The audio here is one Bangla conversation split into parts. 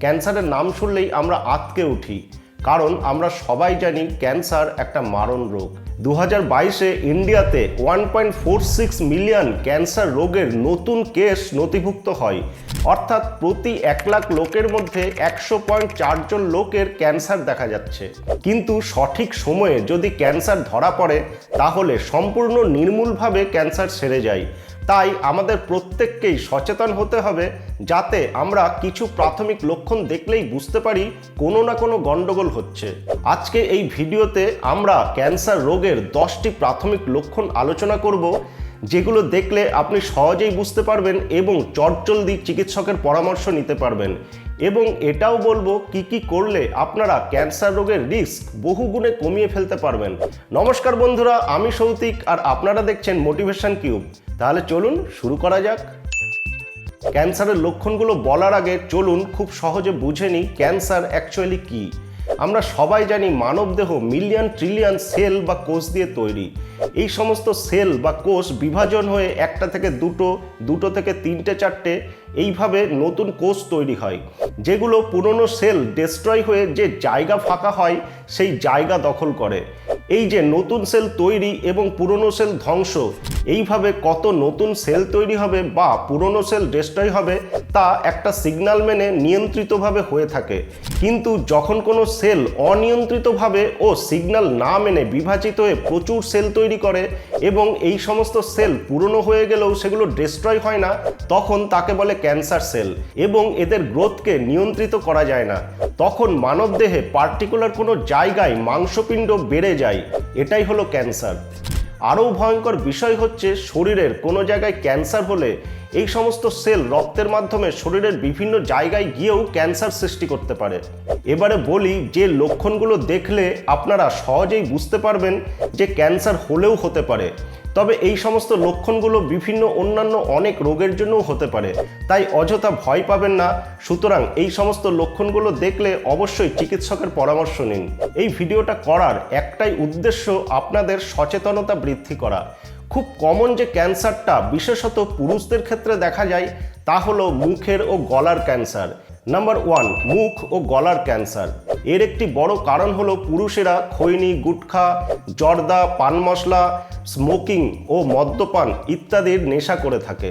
ক্যান্সারের নাম শুনলেই আমরা আতকে উঠি। কারণ আমরা সবাই জানি ক্যান্সার একটা মারণ রোগ। দু হাজার বাইশে ইন্ডিয়াতে one point four six million cancer রোগের নতুন কেস নথিভুক্ত হয়। অর্থাৎ প্রতি এক লাখ লোকের মধ্যে একশো পয়েন্ট চারজন লোকের ক্যান্সার দেখা যাচ্ছে। কিন্তু সঠিক সময়ে যদি ক্যান্সার ধরা পড়ে, তাহলে সম্পূর্ণ নির্মূলভাবে ক্যান্সার সেরে যায়। তাই আমাদের প্রত্যেককেই সচেতন হতে হবে যাতে আমরা কিছু প্রাথমিক লক্ষণ দেখলেই বুঝতে পারি কোনো না কোনো গণ্ডগোল হচ্ছে। আজকে এই ভিডিওতে আমরা ক্যান্সার রোগের দশটি প্রাথমিক লক্ষণ আলোচনা করব, যেগুলো দেখলে আপনি সহজেই বুঝতে পারবেন এবং চটজলদি চিকিৎসকের পরামর্শ নিতে পারবেন। এবং এটাও বলব কি কি করলে আপনারা ক্যান্সার রোগের রিস্ক বহু গুণে কমিয়ে ফেলতে পারবেন। নমস্কার বন্ধুরা, আমি সৌতিক আর আপনারা দেখছেন মোটিভেশন কিউব তাহলে চলুন শুরু করা যাক। ক্যান্সারের লক্ষণগুলো বলার আগে চলুন খুব সহজে বুঝে নিই ক্যান্সার অ্যাকচুয়ালি কী। আমরা সবাই জানি মানবদেহ মিলিয়ন ট্রিলিয়ন সেল বা কোষ দিয়ে তৈরি। এই সমস্ত সেল বা কোষ বিভাজন হয়ে একটা থেকে দুটো দুটো থেকে তিনটে, চারটে এইভাবে নতুন কোষ তৈরি হয়। যেগুলো পুরনো সেল ডেস্ট্রয় হয়ে যে জায়গা ফাঁকা হয়, সেই জায়গা দখল করে। এই যে নতুন সেল তৈরি এবং পুরনো সেল ধ্বংস, এইভাবে কত নতুন সেল তৈরি হবে বা পুরনো সেল ডেস্ট্রয় হবে, তা একটা সিগন্যাল মেনে নিয়ন্ত্রিতভাবে হয়ে থাকে। কিন্তু যখন কোনো সেল অনিয়ন্ত্রিতভাবে ও সিগনাল না মেনে বিভাজিত হয়ে প্রচুর সেল তৈরি করে এবং এই সমস্ত সেল পুরনো হয়ে গেলেও সেগুলো ডেস্ট্রয় হয় না, তখন তাকে বলে ক্যান্সার সেল এবং এদের গ্রোথকে নিয়ন্ত্রিত করা যায় না। তখন মানবদেহে পার্টিকুলার কোনো জায়গায় মাংসপিণ্ড বেড়ে যায়। এটাই হলো ক্যান্সার আরও ভয়ঙ্কর বিষয় হচ্ছে শরীরের কোনো জায়গায় ক্যান্সার হলে এই সমস্ত সেল রক্তের মাধ্যমে শরীরের বিভিন্ন জায়গায় গিয়েও ক্যান্সার সৃষ্টি করতে পারে। এবারে বলি, যে লক্ষণগুলো দেখলে আপনারা সহজেই বুঝতে পারবেন যে ক্যান্সার হলেও হতে পারে। তবে এই সমস্ত লক্ষণগুলো বিভিন্ন অন্যান্য অনেক রোগের জন্যও হতে পারে। তাই অযথা ভয় পাবেন না। সুতরাং এই সমস্ত লক্ষণগুলো দেখলে অবশ্যই চিকিৎসকের পরামর্শ নিন। এই ভিডিওটা করার একটাই উদ্দেশ্য আপনাদের সচেতনতা বৃদ্ধি করা। খুব কমন যে ক্যান্সারটা বিশেষত পুরুষদের ক্ষেত্রে দেখা যায়, তা হলো মুখের ও গলার ক্যান্সার। নাম্বার ওয়ান মুখ ও গলার ক্যান্সার। এর একটি বড় কারণ হলো পুরুষেরা খৈনি, গুটখা, জর্দা, পান মশলা, স্মোকিং ও মদ্যপান ইত্যাদির নেশা করে থাকে।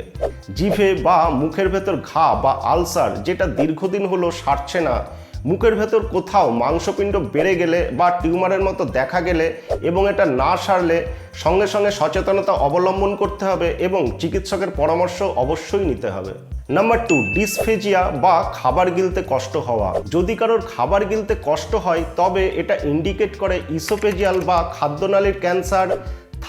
জিভে বা মুখের ভেতর ঘা বা আলসার, যেটা দীর্ঘদিন হলো সারছে না মুখের ভেতর কোথাও মাংসপিণ্ড বেড়ে গেলে বা টিউমারের মতো দেখা গেলে এবং এটা না সারলে সঙ্গে সঙ্গে সচেতনতা অবলম্বন করতে হবে এবং চিকিৎসকের পরামর্শ অবশ্যই নিতে হবে। নাম্বার টু ডিসফেজিয়া বা খাবার গিলতে কষ্ট হওয়া। যদি কারোর খাবার গিলতে কষ্ট হয়, তবে এটা ইন্ডিকেট করে ইসোপেজিয়াল বা খাদ্যনালীর cancer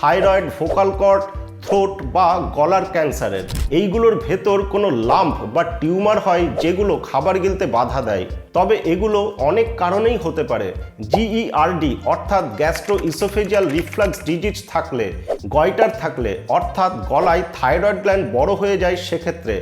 thyroid vocal cord throat বা গলার ক্যান্সারের। এইগুলোর ভেতর কোনো লাম্প বা টিউমার হয়, যেগুলো খাবার গিলতে বাধা দেয়। তবে এগুলো অনেক কারণেই হতে পারে। জিইআরডি অর্থাৎ গ্যাস্ট্রো ইসোফেজিয়াল রিফ্লাক্স ডিজিজ থাকলে গয়টার থাকলে, অর্থাৎ গলায় থাইরয়েড গ্ল্যান্ড বড় হয়ে যায় সেক্ষেত্রে।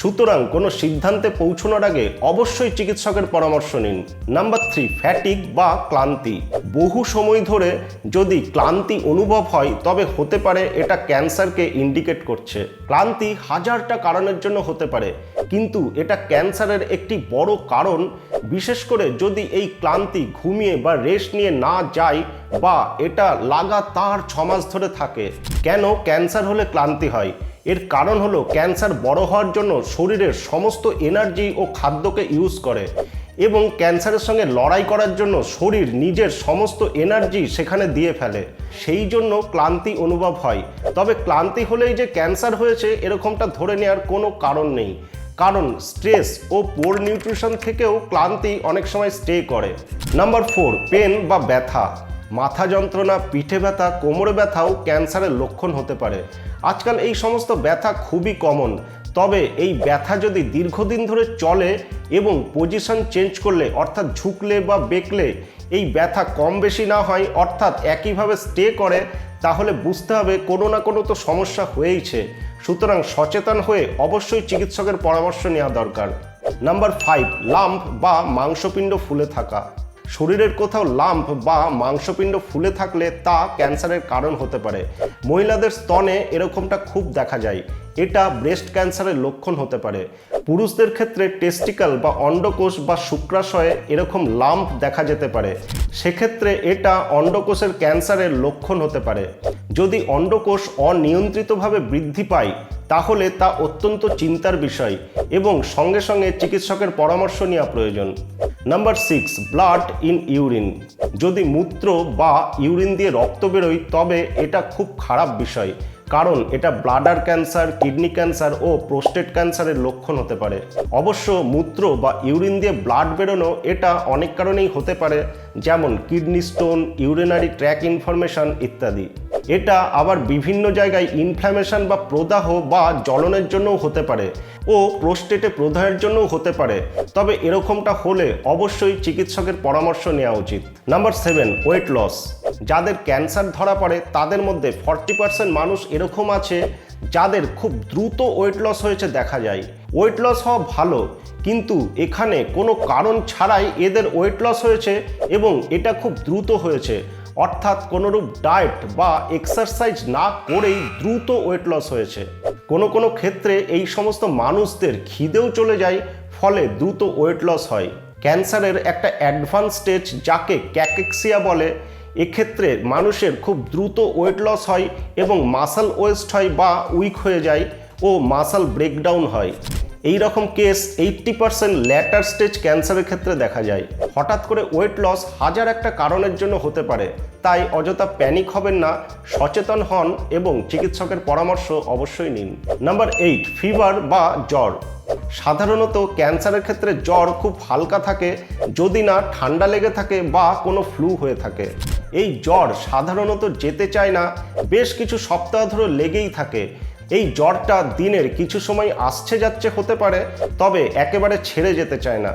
সুতরাং কোনো সিদ্ধান্তে পৌঁছানোর আগে অবশ্যই চিকিৎসকের পরামর্শ নিন। নাম্বার থ্রি ফ্যাটিক বা ক্লান্তি। বহু সময় ধরে যদি ক্লান্তি অনুভব হয়, তবে হতে পারে এটা ক্যান্সারকে ইন্ডিকেট করছে। ক্লান্তি হাজারটা কারণের জন্য হতে পারে, কিন্তু এটা ক্যান্সারের একটি বড় কারণ বিশেষ করে যদি এই ক্লান্তি ঘুমিয়ে বা রেস্ট নিয়ে না যায় বা এটা লাগাতার ছমাস ধরে থাকে, কেন ক্যান্সার হলে ক্লান্তি হয়? এর কারণ হলো ক্যান্সার বড় হওয়ার জন্য শরীরের সমস্ত এনার্জি ও খাদ্যকে ইউজ করে এবং ক্যান্সারের সঙ্গে লড়াই করার জন্য শরীর নিজের সমস্ত এনার্জি সেখানে দিয়ে ফেলে। সেই জন্য ক্লান্তি অনুভব হয়। তবে ক্লান্তি হলেই যে ক্যান্সার হয়েছে, এরকমটা ধরে নেওয়ার কোনো কারণ নেই। কারণ স্ট্রেস ও পোর নিউট্রিশন থেকেও ক্লান্তি অনেক সময় স্টে করে। নাম্বার ফোর পেন বা ব্যথা। মাথা যন্ত্রণা, পিঠে ব্যথা, কোমরে ব্যথাও ক্যান্সারের লক্ষণ হতে পারে। আজকাল এই সমস্ত ব্যথা খুবই কমন তবে এই ব্যথা যদি দীর্ঘদিন ধরে চলে এবং পজিশন চেঞ্জ করলে, অর্থাৎ ঝুঁকলে বা বেঁকলে, এই ব্যথা কম বেশি না হয়, অর্থাৎ একইভাবে স্টে করে, তাহলে বুঝতে হবে কোনো না কোনো তো সমস্যা হয়েইছে। সুতরাং সচেতন হয়ে অবশ্যই চিকিৎসকের পরামর্শ নেওয়া দরকার। নাম্বার ফাইভ লাম্প বা মাংসপিণ্ড ফুলে থাকা। শরীরের কোথাও লাম্প বা মাংসপিণ্ড ফুলে থাকলে তা ক্যান্সারের কারণ হতে পারে। মহিলাদের স্তনে এরকমটা খুব দেখা যায়। এটা ব্রেস্ট ক্যান্সারের লক্ষণ হতে পারে। পুরুষদের ক্ষেত্রে টেস্টিক্যাল বা অন্ডকোষ বা শুক্রাশয়ে এরকম লাম্প দেখা যেতে পারে। সেক্ষেত্রে এটা অন্ডকোষের ক্যান্সারের লক্ষণ হতে পারে। যদি অন্ডকোষ অনিয়ন্ত্রিতভাবে বৃদ্ধি পায়, তাহলে তা অত্যন্ত চিন্তার বিষয় এবং সঙ্গে সঙ্গে চিকিৎসকের পরামর্শ নেওয়া প্রয়োজন। Number six, blood in urine. যদি মূত্র বা ইউরিন দিয়ে রক্ত বেরোয়, তবে এটা খুব খারাপ বিষয়, কারণ এটা ব্লাডার ক্যান্সার, কিডনি ক্যান্সার ও প্রোস্টেট ক্যান্সারের লক্ষণ হতে পারে। অবশ্য মূত্র বা ইউরিন দিয়ে ব্লাড বেরোনো এটা অনেক কারণেই হতে পারে, যেমন kidney stone, urinary tract information ইত্যাদি। এটা আবার বিভিন্ন জায়গায় ইনফ্ল্যামেশন বা প্রদাহ বা জ্বলনের জন্যও হতে পারে ও প্রোস্টেটে প্রদাহের জন্যও হতে পারে। তবে এরকমটা হলে অবশ্যই চিকিৎসকের পরামর্শ নেওয়া উচিত। নাম্বার সেভেন ওয়েট লস যাদের ক্যান্সার ধরা পড়ে, তাদের মধ্যে ফর্টি পার্সেন্ট মানুষ এরকম আছে যাদের খুব দ্রুত ওয়েট লস হয়েছে দেখা যায়। ওয়েট লস হওয়া ভালো, কিন্তু এখানে কোনো কারণ ছাড়াই এদের ওয়েট লস হয়েছে এবং এটা খুব দ্রুত হয়েছে। অর্থাৎ কোনোরূপ ডায়েট বা এক্সারসাইজ না করেই দ্রুত ওয়েট লস হয়েছে। কোনো কোনো ক্ষেত্রে এই সমস্ত মানুষদের খিদেও চলে যায়, ফলে দ্রুত ওয়েট লস হয়। ক্যান্সারের একটা অ্যাডভান্স স্টেজ যাকে ক্যাকেক্সিয়া বলে। এক্ষেত্রে মানুষের খুব দ্রুত ওয়েট লস হয় এবং মাসাল ওয়েস্ট হয় বা উইক হয়ে যায় ও মাসাল ব্রেকডাউন হয়। এই রকম case eighty percent later stage ক্যান্সারের ক্ষেত্রে দেখা যায়। হঠাৎ করে ওয়েট লস হাজার একটা কারণের জন্য হতে পারে। তাই অযথা প্যানিক হবেন না, সচেতন হন এবং চিকিৎসকের পরামর্শ অবশ্যই নিন। নাম্বার এইট ফিভার বা জ্বর। সাধারণত ক্যান্সারের ক্ষেত্রে জ্বর খুব হালকা থাকে, যদি না ঠান্ডা লেগে থাকে বা কোনো ফ্লু হয়ে থাকে। এই জ্বর সাধারণত যেতে চায় না, বেশ কিছু সপ্তাহ ধরে লেগেই থাকে। এই জ্বরটা দিনের কিছু সময় আসছে যাচ্ছে হতে পারে, তবে একেবারে ছেড়ে যেতে চায় না।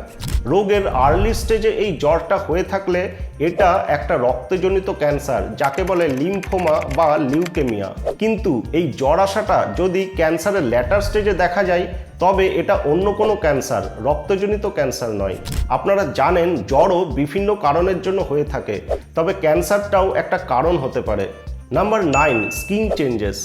রোগের আর্লি স্টেজে এই জ্বরটা হয়ে থাকলে এটা একটা রক্তজনিত ক্যান্সার, যাকে বলে লিম্ফোমা বা লিউকেমিয়া কিন্তু এই জ্বর আসাটা যদি ক্যান্সারের ল্যাটার স্টেজে দেখা যায় তবে এটা অন্য কোনো ক্যান্সার, রক্তজনিত ক্যান্সার নয়। আপনারা জানেন জ্বরও বিভিন্ন কারণের জন্য হয়ে থাকে, তবে ক্যান্সারটাও একটা কারণ হতে পারে। Number nine, skin changes.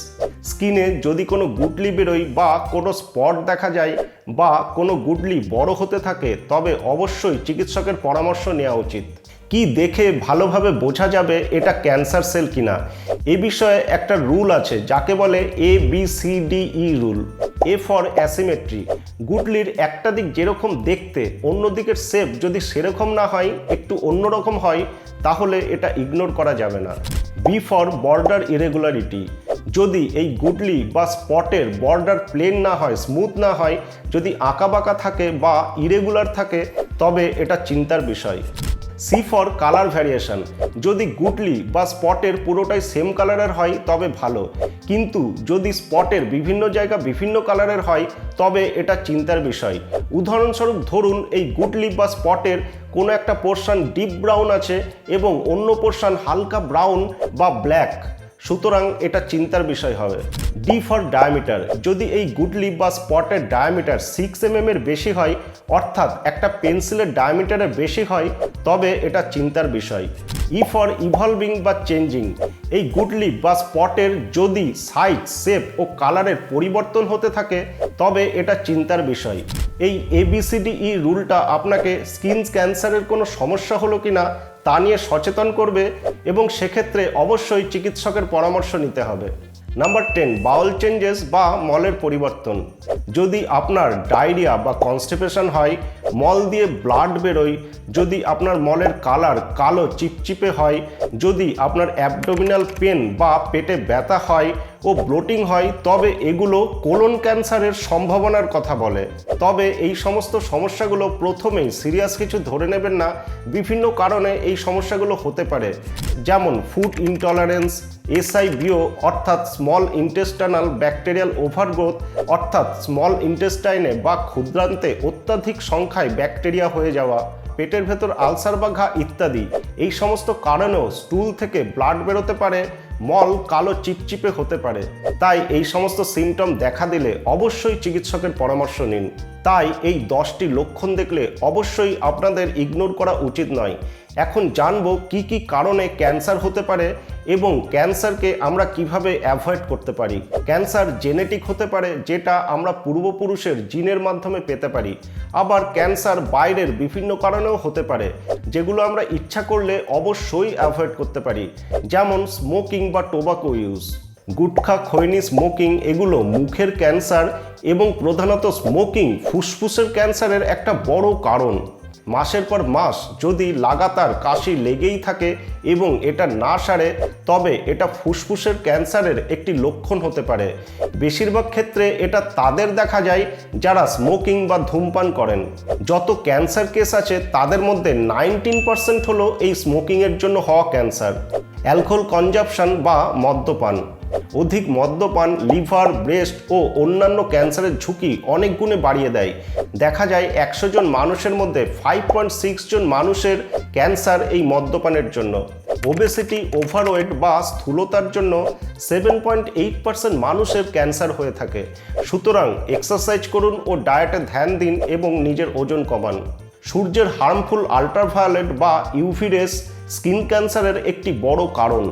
স্কিনে যদি কোনো গুটলি বেরোয় বা কোনো স্পট দেখা যায় বা কোনো গুটলি বড় হতে থাকে, তবে অবশ্যই চিকিৎসকের পরামর্শ নেওয়া উচিত। কি দেখে ভালোভাবে বোঝা যাবে এটা ক্যান্সার সেল কিনা? এ বিষয়ে একটা রুল আছে, যাকে বলে A B C D E rule. A for asymmetry গুটলির একটা দিক যেরকম দেখতে, অন্য দিকের শেপ যদি সেরকম না হয়, একটু অন্যরকম হয়, তাহলে এটা ইগনোর করা যাবে না। বি ফর বর্ডার ইরেগুলারিটি যদি এই গুডলি বা স্পটের বর্ডার প্লেন না হয় স্মুথ না হয়, যদি আঁকাবাঁকা থাকে বা ইরেগুলার থাকে, তবে এটা চিন্তার বিষয়। সি ফর কালার ভ্যারিয়েশন যদি গুটলি বা স্পটের পুরোটাই সেম কালারের হয়, তবে ভালো। কিন্তু যদি স্পটের বিভিন্ন জায়গা বিভিন্ন কালারের হয়, তবে এটা চিন্তার বিষয়। উদাহরণস্বরূপ ধরুন, এই গুটলি বা স্পটের কোনো একটা পোর্শান ডিপ ব্রাউন আছে এবং অন্য পোর্শান হালকা ব্রাউন বা ব্ল্যাক সুতরাং এটা চিন্তার বিষয় হবে। ডি ফর ডায়ামিটার যদি এই গুডলি বা স্পটের ডায়ামিটার সিক্স এম এর বেশি হয়, অর্থাৎ একটা পেন্সিলের ডায়ামিটারের বেশি হয়, তবে এটা চিন্তার বিষয়। ই ফর ইভলভিং বা চেঞ্জিং এই গুডলি বা স্পটের যদি সাইজ শেপ ও কালারের পরিবর্তন হতে থাকে, তবে এটা চিন্তার বিষয়। এই এবিসিডি ই রুলটা আপনাকে স্কিন ক্যান্সারের কোনো সমস্যা হলো কি না তা নিয়ে সচেতন করবে এবং সেক্ষেত্রে অবশ্যই চিকিৎসকের পরামর্শ নিতে হবে। নাম্বার টেন বাউল চেঞ্জেস বা মলের পরিবর্তন। যদি আপনার ডায়রিয়া বা কনস্টিপেশন হয়, মল দিয়ে ব্লাড বেরোয়, যদি আপনার মলের কালার কালো চিপচিপে হয়, যদি আপনার অ্যাবডোমিনাল পেন বা পেটে ব্যথা হয় ও ব্লোটিং হয়, তবে এগুলো কোলন ক্যান্সারের সম্ভাবনার কথা বলে। তবে এই সমস্ত সমস্যাগুলো প্রথমেই সিরিয়াস কিছু ধরে নেবেন না। বিভিন্ন কারণে এই সমস্যাগুলো হতে পারে। যেমন food intolerance S I B O অর্থাৎ স্মল ইন্টেস্টানাল ব্যাকটেরিয়াল ওভারগ্রোথ অর্থাৎ স্মল ইন্টেস্টাইনে বা ক্ষুদ্রান্তে অত্যাধিক সংখ্যায় ব্যাকটেরিয়া হয়ে যাওয়া, পেটের ভেতর আলসার বা ঘা ইত্যাদি, এই সমস্ত কারণেও স্টুল থেকে ব্লাড বেরোতে পারে, মল কালো চিপচিপে হতে পারে। তাই এই সমস্ত সিমটম দেখা দিলে অবশ্যই চিকিৎসকের পরামর্শ নিন। তাই এই দশটি লক্ষণ দেখলে অবশ্যই আপনাদের ইগনোর করা উচিত নয়। এখন জানব কি কি কারণে ক্যান্সার হতে পারে এবং ক্যান্সারকে আমরা কীভাবে অ্যাভয়েড করতে পারি। ক্যান্সার জেনেটিক হতে পারে, যেটা আমরা পূর্বপুরুষের জিনের মাধ্যমে পেতে পারি। আবার ক্যান্সার বাইরের বিভিন্ন কারণেও হতে পারে, যেগুলো আমরা ইচ্ছা করলে অবশ্যই অ্যাভয়েড করতে পারি। যেমন স্মোকিং বা tobacco use. Gutkha, khaini smoking, এগুলো মুখের ক্যান্সার এবং প্রধানত স্মোকিং ফুসফুসের ক্যান্সারের একটা বড় কারণ। মাসের পর মাস যদি লাগাতার কাশি লেগেই থাকে এবং এটা না সারে, তবে এটা ফুসফুসের ক্যান্সারের একটি লক্ষণ হতে পারে। বেশিরভাগ ক্ষেত্রে এটা তাদের দেখা যায় যারা স্মোকিং বা ধূমপান করেন। যত ক্যান্সার কেস আছে, তাদের মধ্যে নাইনটিন পার্সেন্ট হলো এই স্মোকিংয়ের জন্য হওয়া ক্যান্সার। অ্যালকোহল কনজাপশন বা মদ্যপান। অধিক মদ্যপান, লিভার, ব্রেস্ট ও অন্যান্য ক্যান্সারের ঝুঁকি অনেক গুণে বাড়িয়ে দেয়। দেখা যায় একশো জন মানুষের মধ্যে ফাইভ পয়েন্ট সিক্স জন মানুষের ক্যান্সার এই মদ্যপানের জন্য। ওবেসিটি ওভারওয়েট বা স্থূলতার জন্য সেভেন পয়েন্ট এইট পার্সেন্ট মানুষের ক্যান্সার হয়ে থাকে। সুতরাং এক্সারসাইজ করুন ও ডায়েটে ধ্যান দিন এবং নিজের ওজন কমান। সূর্যের হার্মফুল আল্ট্রাভায়োলেট বা ইউভি রেস স্কিন ক্যান্সারের একটি বড় কারণ।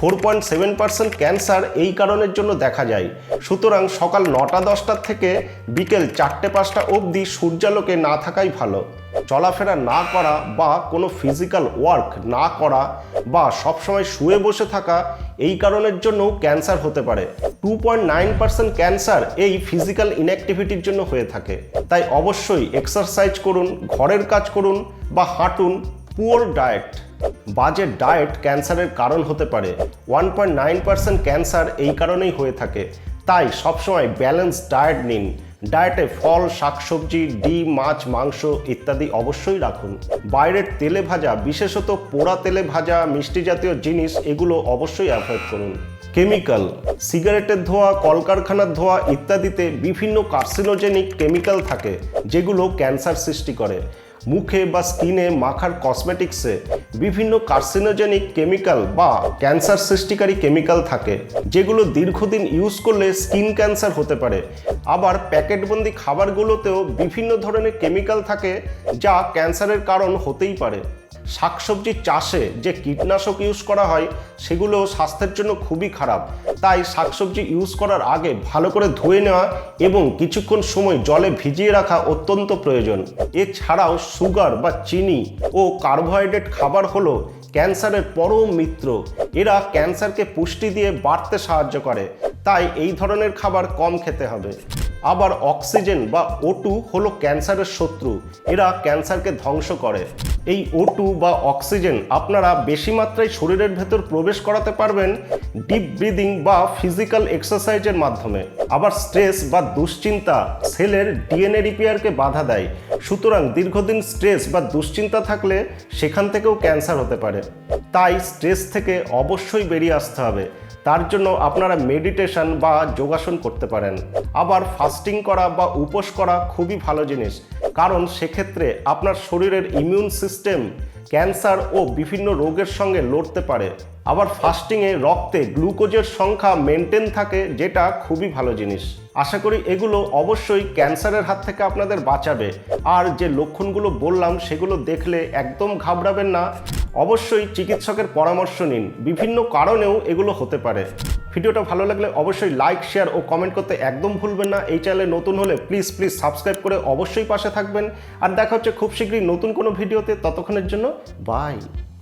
Four point seven percent cancer এই কারণের জন্য দেখা যায়। সুতরাং সকাল নটা দশটার থেকে বিকেল চারটে পাঁচটা অবধি সূর্যালোকে না থাকাই ভালো। চলাফেরা না করা বা কোনো ফিজিক্যাল ওয়ার্ক না করা বা সবসময় শুয়ে বসে থাকা এই কারণের জন্যও ক্যান্সার হতে পারে। Two point nine percent cancer এই ফিজিক্যাল ইনঅ্যাক্টিভিটির জন্য হয়ে থাকে। তাই অবশ্যই এক্সারসাইজ করুন, ঘরের কাজ করুন বা হাঁটুন, পুয়ার ডায়েট। বাজে ডায়েট ক্যান্সারের কারণ হতে পারে। One point nine percent cancer এই কারণেই হয়ে থাকে। তাই সবসময় ব্যালেন্স ডায়েট নিন। ডায়েটে ফল, শাকসবজি, ডিম, মাছ, মাংস ইত্যাদি অবশ্যই রাখুন। বাইরের তেলে ভাজা, বিশেষত পোড়া তেলে ভাজা, মিষ্টি জাতীয় জিনিস, এগুলো অবশ্যই অ্যাভয়েড করুন। কেমিক্যাল, সিগারেটের ধোঁয়া, কলকারখানার ধোঁয়া ইত্যাদিতে বিভিন্ন কার্সিনোজেনিক কেমিক্যাল থাকে, যেগুলো ক্যান্সার সৃষ্টি করে। মুখে বা স্কিনে মাখার কসমেটিক্সে বিভিন্ন কার্সিনোজেনিক কেমিক্যাল বা ক্যান্সার সৃষ্টিকারী কেমিক্যাল থাকে, যেগুলো দীর্ঘদিন ইউজ করলে স্কিন ক্যান্সার হতে পারে। আবার প্যাকেটবন্দি খাবারগুলোতেও বিভিন্ন ধরনের কেমিক্যাল থাকে, যা ক্যান্সারের কারণ হতেই পারে। শাকসবজি চাষে যে কীটনাশক ইউজ করা হয় সেগুলো স্বাস্থ্যের জন্য খুবই খারাপ। তাই শাকসবজি ইউজ করার আগে ভালো করে ধুয়ে নেওয়া এবং কিছুক্ষণ সময় জলে ভিজিয়ে রাখা অত্যন্ত প্রয়োজন। এছাড়াও সুগার বা চিনি ও কার্বোহাইড্রেট খাবার হলো ক্যান্সারের পরম মিত্র। এরা ক্যান্সারকে পুষ্টি দিয়ে বাড়তে সাহায্য করে। তাই এই ধরনের খাবার কম খেতে হবে। আবার অক্সিজেন বা ওটু হলো ক্যান্সারের শত্রু। এরা ক্যান্সারকে ধ্বংস করে। এই ওটু বা অক্সিজেন আপনারা বেশি মাত্রায় শরীরের ভেতর প্রবেশ করাতে পারবেন ডিপ ব্রিদিং বা ফিজিক্যাল এক্সারসাইজের মাধ্যমে। আবার স্ট্রেস বা দুশ্চিন্তা সেলের ডিএনএ রিপেয়ারকে বাধা দেয়। সুতরাং দীর্ঘদিন স্ট্রেস বা দুশ্চিন্তা থাকলে সেখান থেকেও ক্যান্সার হতে পারে। তাই স্ট্রেস থেকে অবশ্যই বেরিয়ে আসতে হবে। তার জন্য আপনারা মেডিটেশন বা যোগাসন করতে পারেন। আবার ফাস্টিং করা বা উপোস করা খুবই ভালো জিনিস। কারণ সেক্ষেত্রে আপনার শরীরের ইমিউন সিস্টেম ক্যান্সার ও বিভিন্ন রোগের সঙ্গে লড়তে পারে। আবার ফাস্টিংয়ে রক্তে গ্লুকোজের সংখ্যা মেনটেন থাকে, যেটা খুবই ভালো জিনিস। আশা করি এগুলো অবশ্যই ক্যান্সারের হাত থেকে আপনাদের বাঁচাবে। আর যে লক্ষণগুলো বললাম, সেগুলো দেখলে একদম ঘাবড়াবেন না। অবশ্যই চিকিৎসকের পরামর্শ নিন। বিভিন্ন কারণেও এগুলো হতে পারে। ভিডিওটা ভালো লাগলে অবশ্যই লাইক শেয়ার ও কমেন্ট করতে একদম ভুলবেন না। এই চ্যানেলে নতুন হলে প্লিজ প্লিজ সাবস্ক্রাইব করে অবশ্যই পাশে থাকবেন। আর দেখা হচ্ছে খুব শীঘ্রই নতুন কোনো ভিডিওতে। ততক্ষণের জন্য বাই